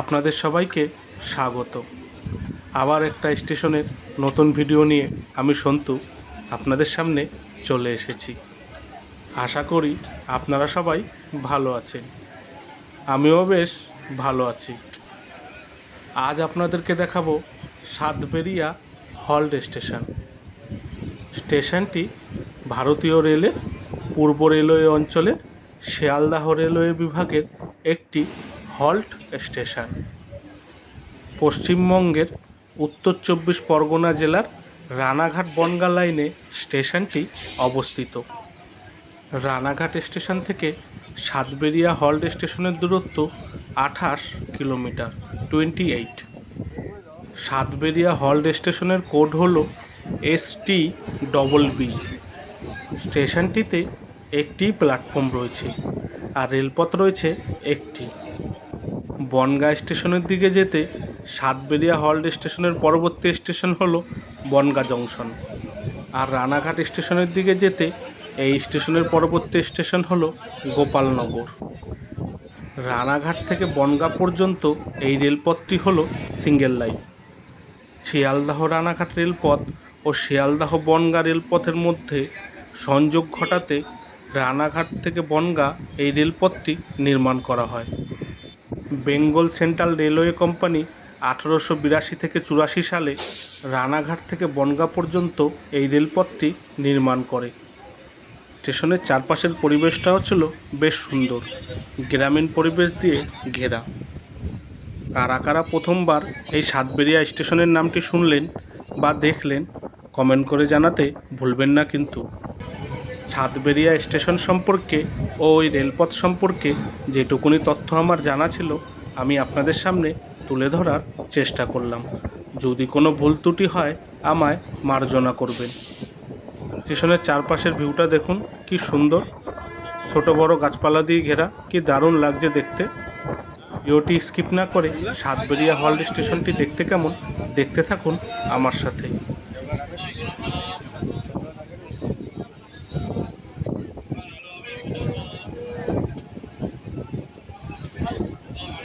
আপনাদের সবাইকে স্বাগত। আবার একটা স্টেশনের নতুন ভিডিও নিয়ে আমি সন্তু আপনাদের সামনে চলে এসেছি। আশা করি আপনারা সবাই ভালো আছেন। আমিও বেশ ভালো আছি। আজ আপনাদেরকে দেখাবো সাতবেরিয়া হল্ট স্টেশন। স্টেশনটি ভারতীয় রেলের পূর্ব রেলওয়ে অঞ্চলের শিয়ালদাহ রেলওয়ে বিভাগের একটি হল্ট স্টেশন। পশ্চিমবঙ্গের উত্তর চব্বিশ পরগনা জেলার রানাঘাট বনগা লাইনে স্টেশনটি অবস্থিত। রানাঘাট স্টেশন থেকে সাতবেরিয়া হল্ট স্টেশনের দূরত্ব আঠাশ kilometre, twenty eight. Satberia halt স্টেশনের কোড হল এস টি ডবল বি। স্টেশনটিতে একটি প্ল্যাটফর্ম রয়েছে আর রেলপথ রয়েছে একটি। বনগাঁ স্টেশনের দিকে যেতে সাতবেরিয়া হল্ট স্টেশনের পরবর্তী স্টেশন হলো বনগাঁ জংশন। আর রানাঘাট স্টেশনের দিকে যেতে এই স্টেশনের পরবর্তী স্টেশন হলো গোপালনগর। রানাঘাট থেকে বনগাঁ পর্যন্ত এই রেলপথটি হলো সিঙ্গেল লাইন। শিয়ালদাহ রানাঘাট রেলপথ ও শিয়ালদাহ বনগাঁ রেলপথের মধ্যে সংযোগ ঘটাতে রানাঘাট থেকে বনগাঁ এই রেলপথটি নির্মাণ করা হয়। বেঙ্গল সেন্ট্রাল রেলওয়ে কোম্পানি আঠেরোশো বিরাশি থেকে চুরাশি সালে রানাঘাট থেকে বনগাঁ পর্যন্ত এই রেলপথটি নির্মাণ করে। স্টেশনের চারপাশের পরিবেশটাও ছিল বেশ সুন্দর। গ্রামীণ পরিবেশ দিয়ে ঘেরা। কারা কারা প্রথমবার এই সাতবেরিয়া স্টেশনের নামটি শুনলেন বা দেখলেন, কমেন্ট করে জানাতে ভুলবেন না কিন্তু। সাতবেরিয়া স্টেশন সম্পর্কে ও ওই রেলপথ সম্পর্কে যেটুকুনি তথ্য আমার জানা ছিল, আমি আপনাদের সামনে তুলে ধরার চেষ্টা করলাম। যদি কোনো ভুল ত্রুটি হয়, আমায় মার্জনা করবেন। স্টেশনের চারপাশের ভিউটা দেখুন, কি সুন্দর। ছোট বড় গাছপালা দিয়ে ঘেরা, কি দারুণ লাগছে দেখতে। ভিডিওটি স্কিপ না করে সাতবেরিয়া হল্ট স্টেশনটি দেখতে কেমন, দেখতে থাকুন আমার সাথে।